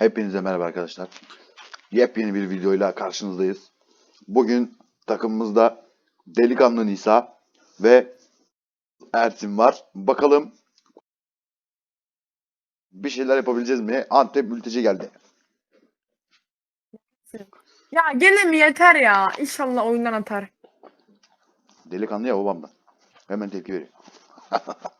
Hepinize merhaba arkadaşlar. Yepyeni bir videoyla karşınızdayız. Bugün takımımızda Delikanlı Nisa ve Ersin var. Bakalım bir şeyler yapabileceğiz mi? Antep mülteci geldi. Ya gene mi yeter ya? İnşallah oyundan atar. Delikanlı ya babamdan. Hemen tepki veriyor.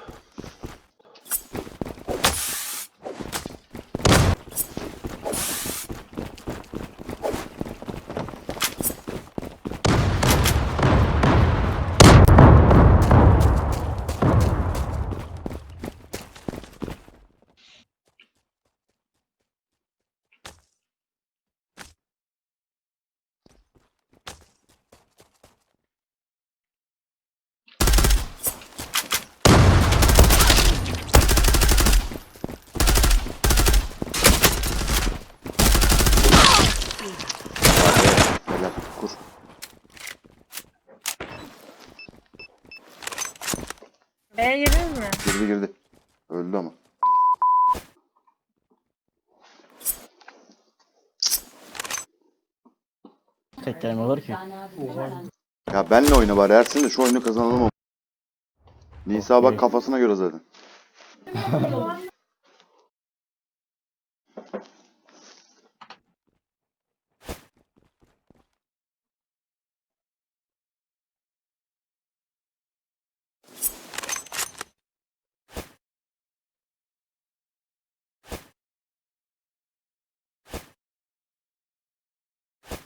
Helal. Kur. B'ye girdiniz mi? Girdi girdi. Öldü ama. Tek kelime olur ki. Ya benle oyna bari Ersin de şu oyunu kazanalım ama. Nisa bak kafasına göre zaten.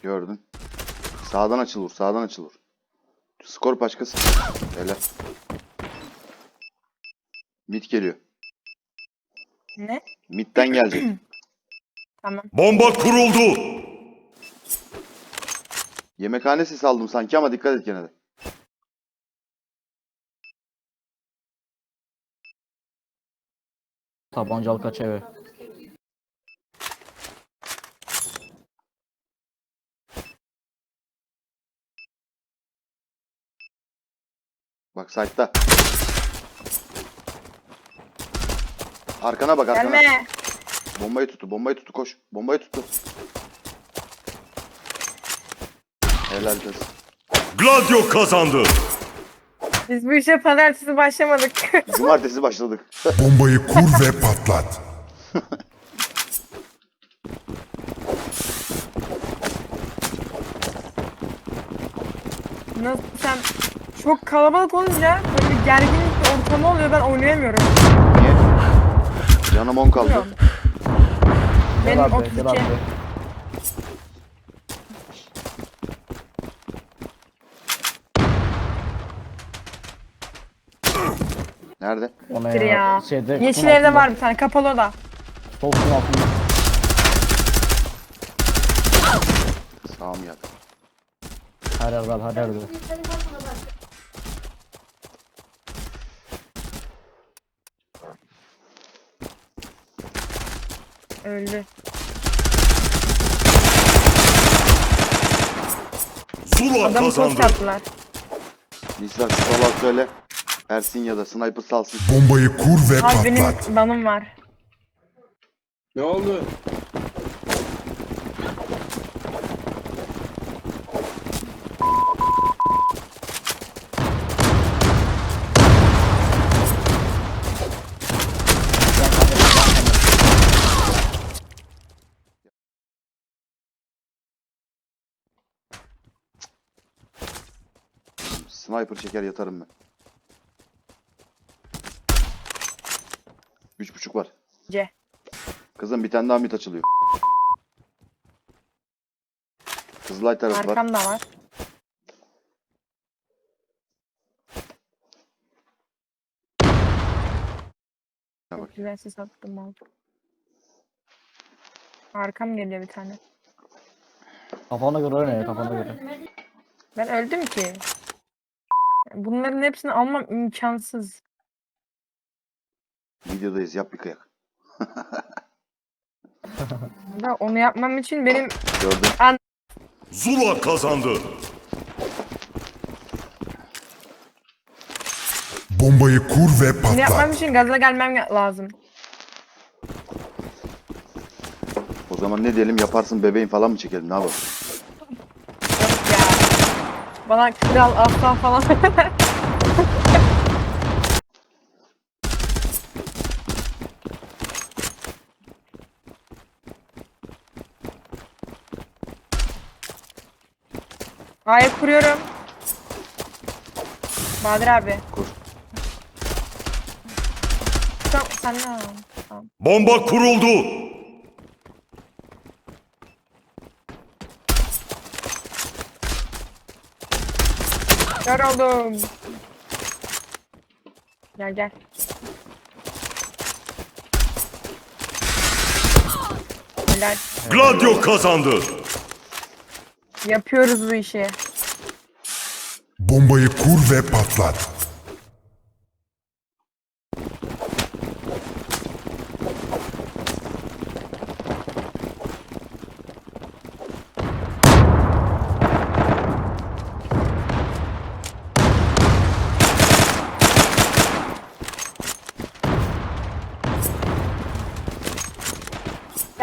Gördün. Sağdan açılır, sağdan açılır. Skor başkası. Helal. Mid geliyor. Ne? Mid'den gelecek. Tamam. Bomba kuruldu. Yemekhane sesi aldım sanki ama dikkat et gene de. Tabancalı kaç eve. Bak site'da. Arkana bak arkana. Gelme. Bombayı tuttu, bombayı tuttu koş. Bombayı tuttu. Helal kız. Gladio kazandı. Biz bu işe pazartesi başlamadık. Cumartesi başladık. Bombayı kur ve patlat. Nasıl sen çok kalabalık olunca böyle bir gerginlik bir ortamı oluyor ben oynayamıyorum. Niye? Canım 10 kaldı. Bilmiyorum. Benim Gel abi, 32. gel abi. Nerede? Ona Siktir ya. Şeyde, Yeşil kutunun evde altında, var bir tane kapalı oda. Sol kutunun altında. Sağım yak. Her yerde abi, her yerde. Öldü. Zula Adamı kazandı. post yaptılar. Nisa salak söyle. Ersin ya da sniper salsın. Bombayı kur ve Abi benim patlat. banım var. Ne oldu? Sniper çeker yatarım ben. Üç buçuk var. C. Kızım bir tane daha mid açılıyor. Kızılay tarafı var. Arkamda var. Ha bak. Ses attım ben. Arkam geliyor bir tane. Kafana göre ya, kafana göre. Ben öldüm ki. Bunların hepsini almam imkansız. Videodayız yap bir kıyak. Da onu yapmam için benim Gördüm. Zula kazandı. Bombayı kur ve bunu yapmam patlat. için gaza gelmem lazım. O zaman ne diyelim yaparsın bebeğin falan mı çekelim ne yapalım? Bana kral aslan falan. Hayır kuruyorum. Bahadır abi. Kur. Tamam, sen ne. Bomba kuruldu. Kör oldum. Gel gel. Helal. Gladio kazandı. Yapıyoruz bu işi. Bombayı kur ve patlat.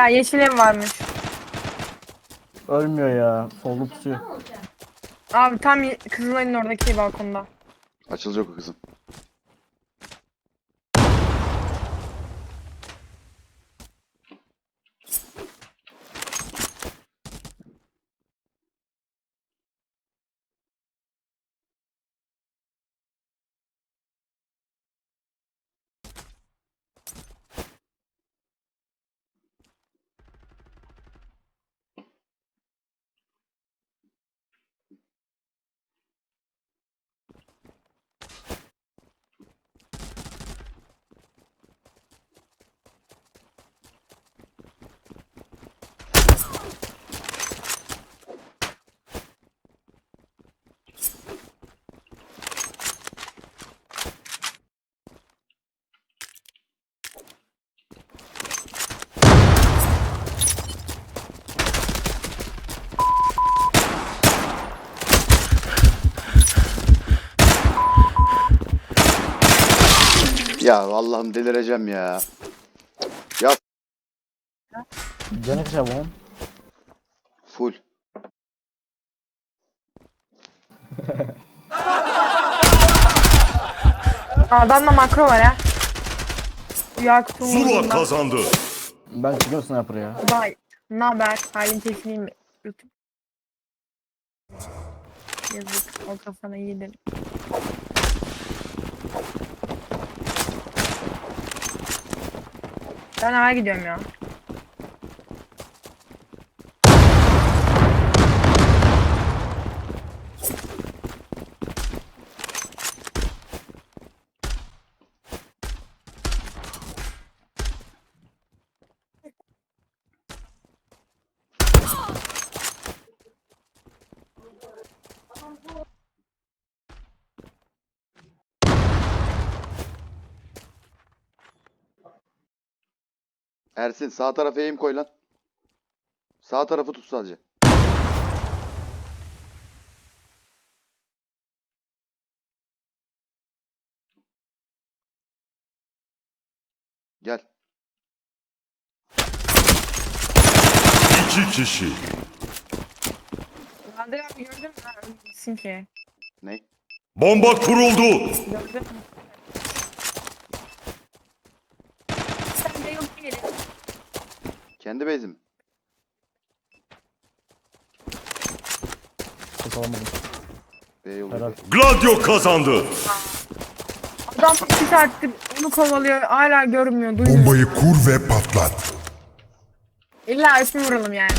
Ya yeşil ev varmış. Ölmüyor ya. Soldu tutuyor. Abi tam ye- Kızılay'ın oradaki balkonda. Açılacak o kızım. Ya Allah'ım delireceğim ya. Ya Canı kaça bunun? full. Adamda makro var ha. Yakut'un Zula kazandı. Ben çıkıyorum sniper ya. Vay. Ne haber? Halin teslim mi? YouTube. Yazık. O kafana yedin. Ben eve gidiyorum ya. Ersin sağ tarafa eğim koy lan. Sağ tarafı tut sadece. Gel. İki kişi. Bahadır abi gördün mü? Ölmüşsün ki. Ne? Bomba kuruldu. Gördün mü? Sen de yok gelin. Kendi bezim. Ses alamadım. B yolu. Helal. Gladio kazandı. Adam iki saattir onu kovalıyor. Hala görmüyor, duymuyor. Bombayı kur ve patlat. İlla ismi vuralım yani.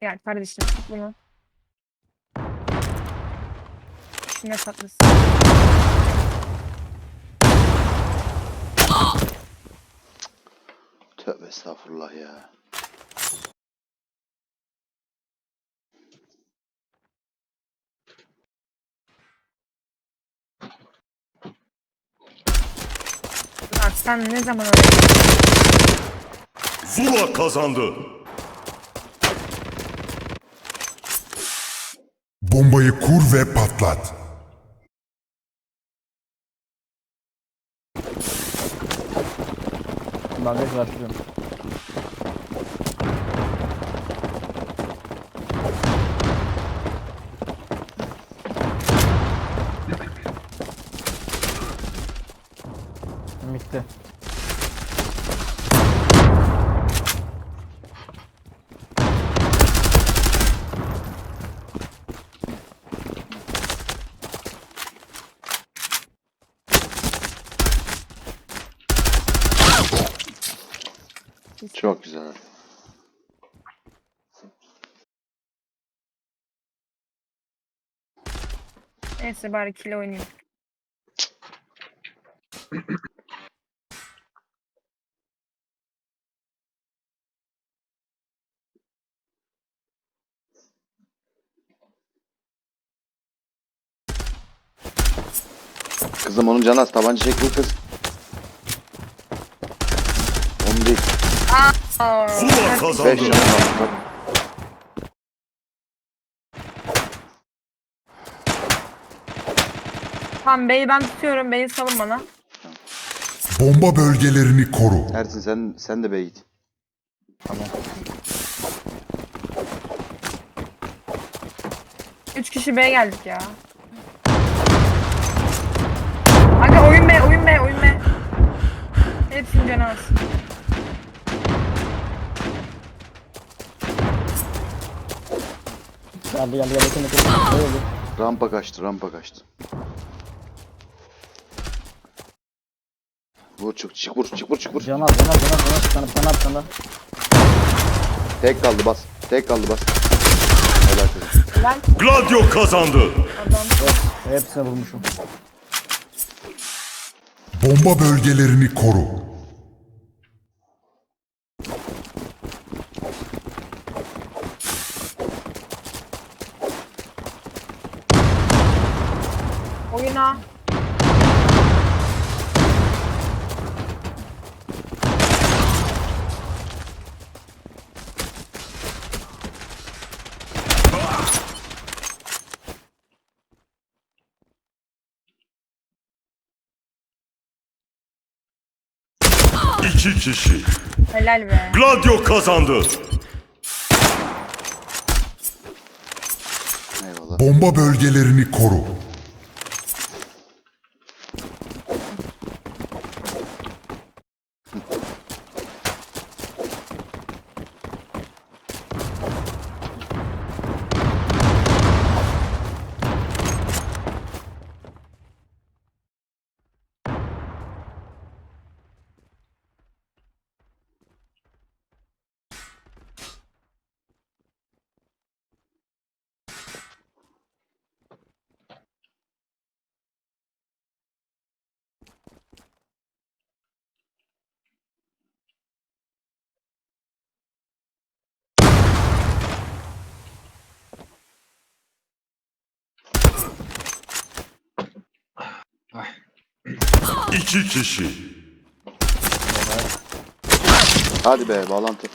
Gel kardeşim tut bunu. Şuna tatlısın. Tövbe estağfurullah ya. Bak sen ne zaman öyle Zula kazandı. Bombayı kur ve patlat. Ben de başlıyorum. Bitti. Çok güzel. Neyse bari kilo oynayayım. Kızım onun canı az. Tabanca çekti kız. Onu değil. Aa, Zula Beş kazandı. canı var. Bak. Tamam B'yi ben tutuyorum. B'yi salın bana. Bomba bölgelerini koru. Ersin sen sen de B'ye git. Üç kişi B'ye geldik ya. Aga oyun B, oyun B, oyun B. Hepsinin canı az. Geldi geldi geldi. Rampa kaçtı, rampa kaçtı. Vur çık, çık vur, çık vur, çık vur. Can al can al can al tane. Tek kaldı bas. Tek kaldı bas. Helal kızım. Gladio kazandı. adam. Hepsine vurmuşum. Bomba bölgelerini koru. İki kişi. Helal be. Gladio kazandı. Eyvallah. Bomba bölgelerini koru. İki kişi. Hadi be, bağlantı.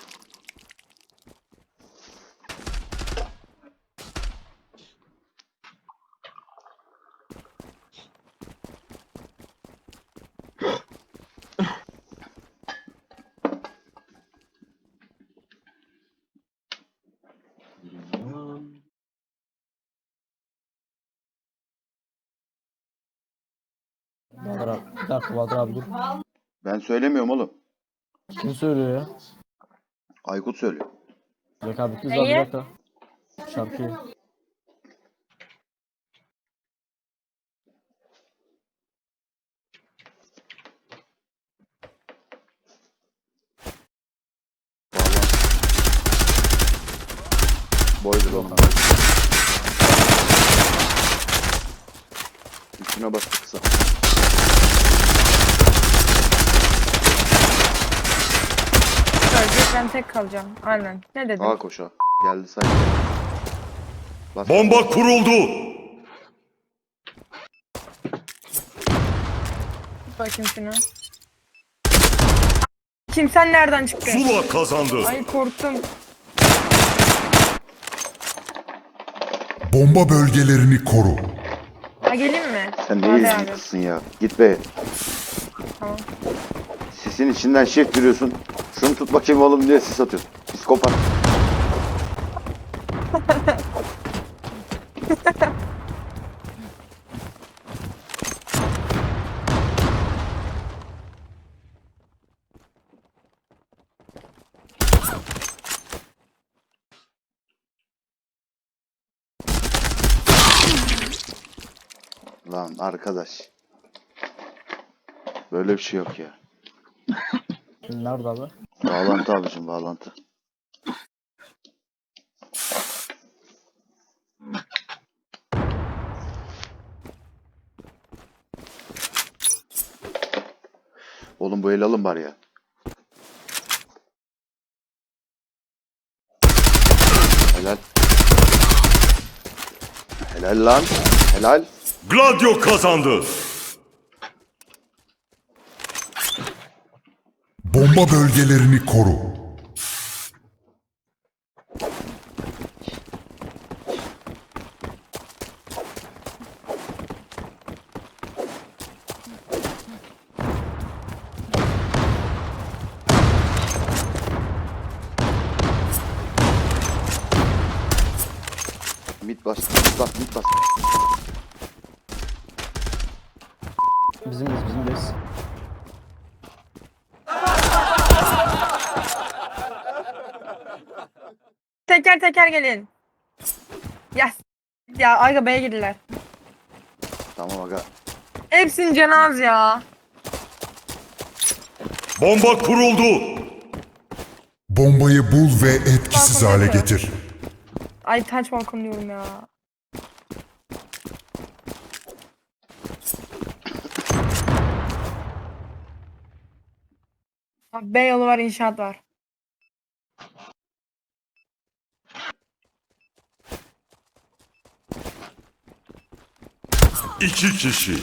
Bahadır abi dur. Ben söylemiyorum oğlum. Kim söylüyor ya? Aykut söylüyor. Bir dakika abi kız abi bir dakika. Şarkıyı. Boydur onlar. Üstüne bastık sağ. Ben tek kalacağım. Aynen. Ne dedim? Ağa koşa. Geldi say. Bas. Bomba kuruldu. Bakayım şunu. Kim sen nereden çıktın? Zula kazandı. Ay korktum. Bomba bölgelerini koru. Ha geleyim mi? Sen Hadi ne abi. ilgili kızsın ya? Git be. Tamam. Sisin içinden shift yürüyorsun. Şunu tut bakayım oğlum diye sis atıyorsun. Psikopat. Lan arkadaş. Böyle bir şey yok ya. Nerede abi? Bağlantı abicim bağlantı. Oğlum bu el alın bari ya. Helal. Helal lan. Helal. Gladio kazandı. Bomba bölgelerini koru. Mid bas. Mid bas. Mid bas. Bizim biz bizim biz. Teker teker gelin. Ya s- ya Ayga B'ye girdiler. Tamam aga. Hepsinin canı az ya. Bomba kuruldu. Bombayı bul ve etkisiz Balkona hale getir. Ay taç balkon diyorum ya. Abi B yolu var inşaat var. İki kişi.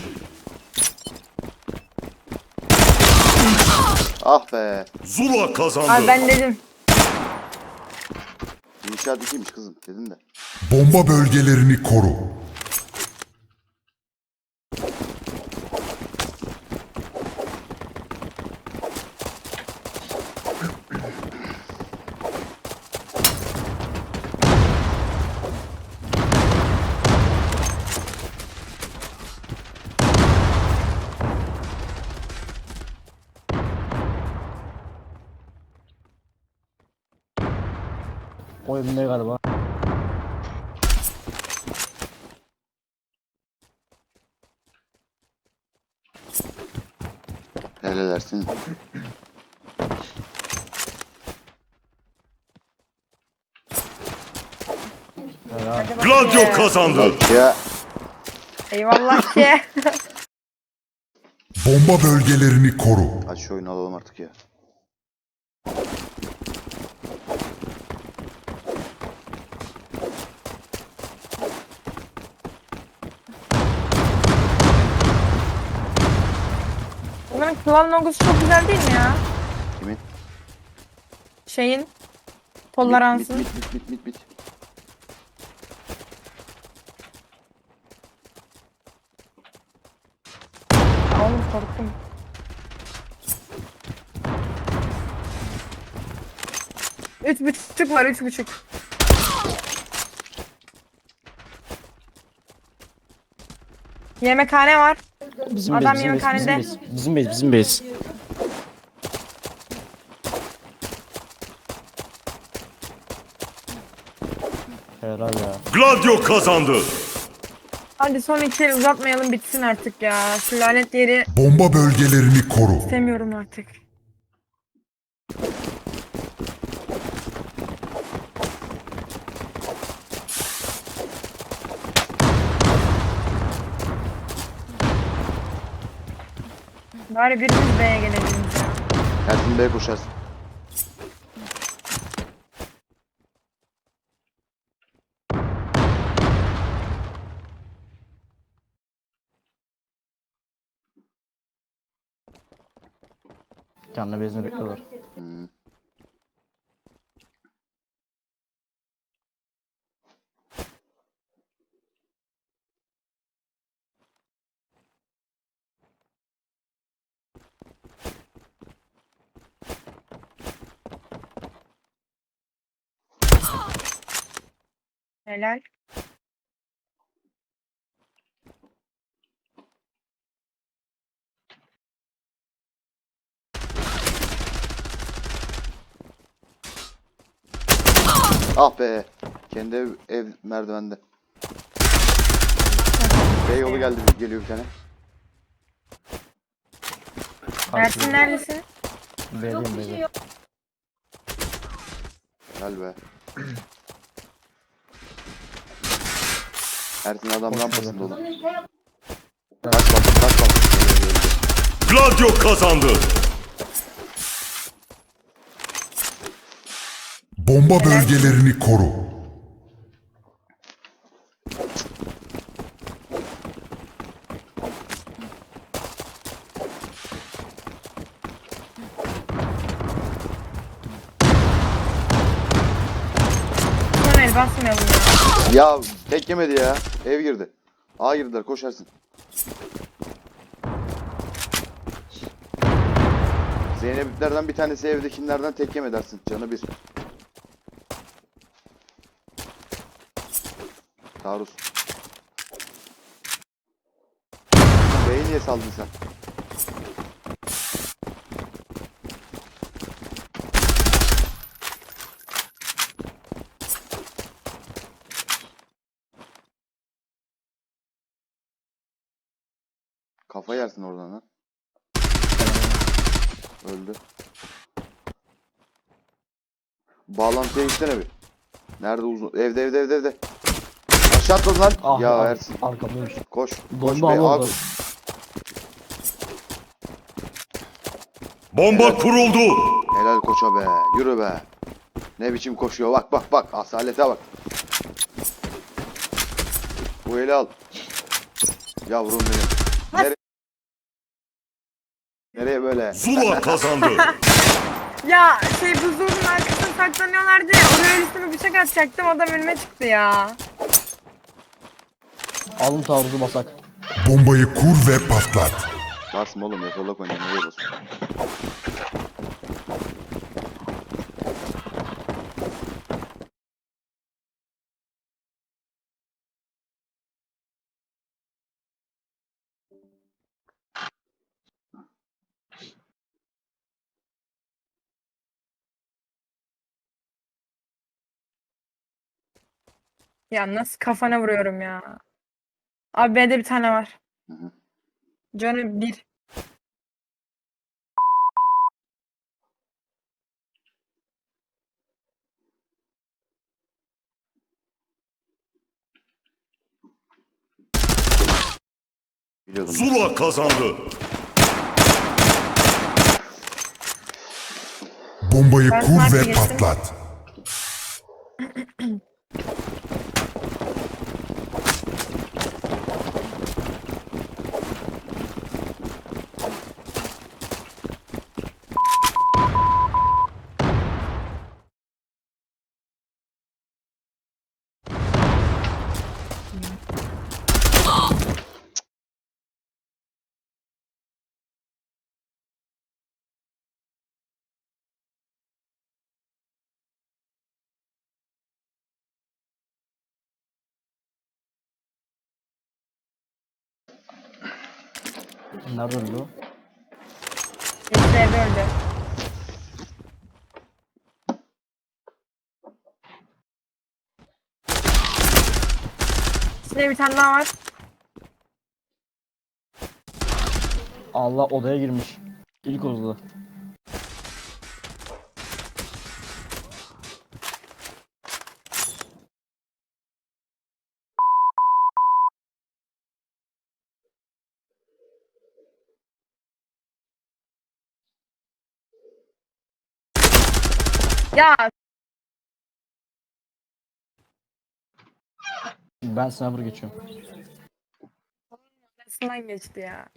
Ah be. Zula kazandı. Abi ben dedim. İnşaat ikiymiş kızım. Dedin de. Bomba bölgelerini koru. Gladio kazandı. Ya. Eyvallah ki. Bomba bölgelerini koru. Hadi şu oyunu alalım artık ya. Bunların klan logosu çok güzel değil mi ya? Kimin? Şeyin. Toleransın. Bit bit bit bit bit. Oğlum korktum. Üç buçuk var üç buçuk. Yemekhane var. Bizim Adam bez, bizim bez, bizim yemekhanede. bez. Bizim bez, bizim. Helal ya. Gladio kazandı. Hadi son iki uzatmayalım bitsin artık ya. Şu lanet yeri Bomba bölgelerini koru. istemiyorum artık. Bari birimiz B'ye gelebiliriz ya. Gelsin B koşarsın. Canlı bezini bekliyorlar. Hmm. Helal. Ah be. Kendi ev, ev merdivende. B yolu geldi geliyor bir tane. Ersin neredesin? B'deyim B'deyim. Gel be. Ersin adam rampasında oğlum. Kaç bak kaç bak. Gladio kazandı. Bomba bölgelerini koru. Son el basmayalım ya. Ya tek yemedi ya. Ev girdi. A girdiler koşarsın. Zeynep'lerden bir tanesi evdekilerden tek yeme dersin. Canı bir. Taarruz. B'yi niye saldın sen? Kafa yersin oradan ha. Öldü. Bağlantıya gitsene bir. Nerede uzun? Evde evde evde evde. Aşağı atladın lan. Ah, ya ah, Ersin. Arkamdaymış. Koş. Koş Bomba be abi. Bomba kuruldu. Helal koça be. Yürü be. Ne biçim koşuyor. Bak bak bak. Asalete bak. Bu eli al. Yavrum benim. Nereye? Nereye böyle? Zula kazandı. Ya şey buzdolabının arkasına saklanıyorlardı ya. Oraya üstüme bıçak atacaktım. Adam önüme çıktı ya. Alın taarruzu basak. Bombayı kur ve patlat. Basma oğlum yakalak oynuyor. Nereye basma? Ya nasıl kafana vuruyorum ya. Abi B'de bir tane var. Hı hı. Canı bir. Biliyordum. Zula kazandı. Bombayı Ben kur ve geçtim. patlat. Nerede öldü o? Birisi evde öldü. İçinde bir tane daha var. Allah odaya girmiş. İlk odada. Ya Ben sniper geçiyorum. arasından geçti ya.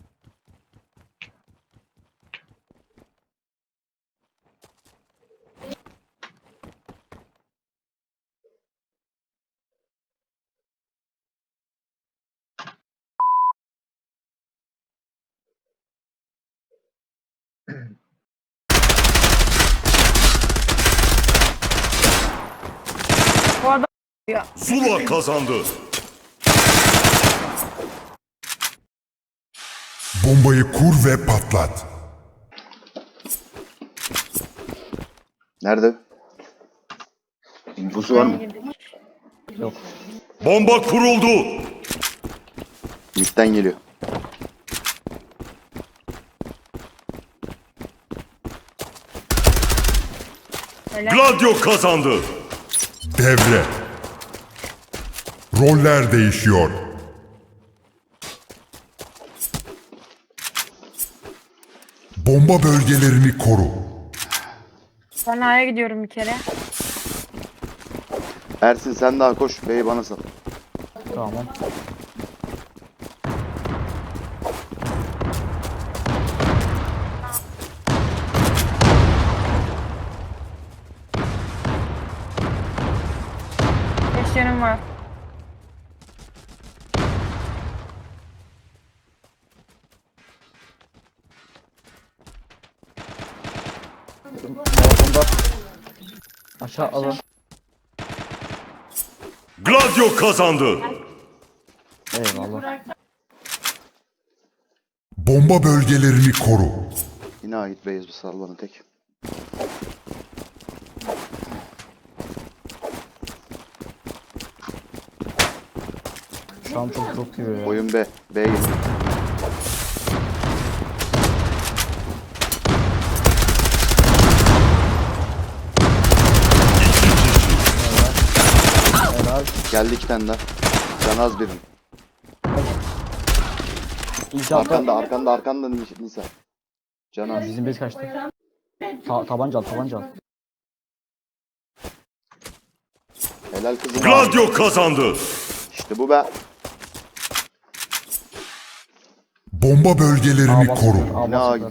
Bu adam ya. Zula kazandı. Bombayı kur ve patlat. Nerede? İnfosu var mı? Yok. Bomba kuruldu. Mid'den geliyor. Gladio kazandı. Devre. Roller değişiyor. Bomba bölgelerini koru. Ben A'ya gidiyorum bir kere. Ersin sen daha koş. Bey bana sal. Tamam. Beş yanım var. Balkonda. Aşağı alın. Gladio kazandı. Eyvallah. Bomba bölgelerini koru. Yine ait Beyaz sal bana tek. Şu an çok çok ya. Oyun B. B geliyor. Helal. Geldi iki tane daha. Can az birim. İnşallah Arkanda arkanda arkanda Nis- Nisa. Can az. bizim bez kaçtı. Ta tabanca al tabanca al. Helal kızım. Gladio kazandı. İşte bu be. Bomba bölgelerini Aa, koru. aa, Ne.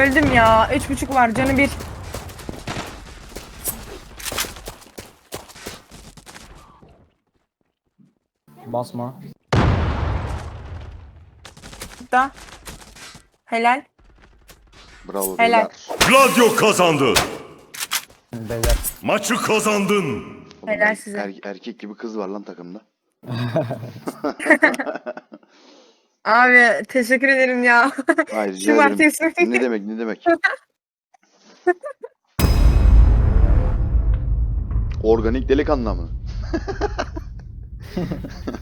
Öldüm ya. Üç buçuk var canı bir. Basma. Da. Helal. Bravo Helal. beyler. Gladio kazandı. Beyler. Maçı kazandın. Oğlum, Helal er- size. er- erkek gibi kız var lan takımda. Abi teşekkür ederim ya. Hayır rica ederim. Cumartesi. Ne demek ne demek. Organik delikanlı mı?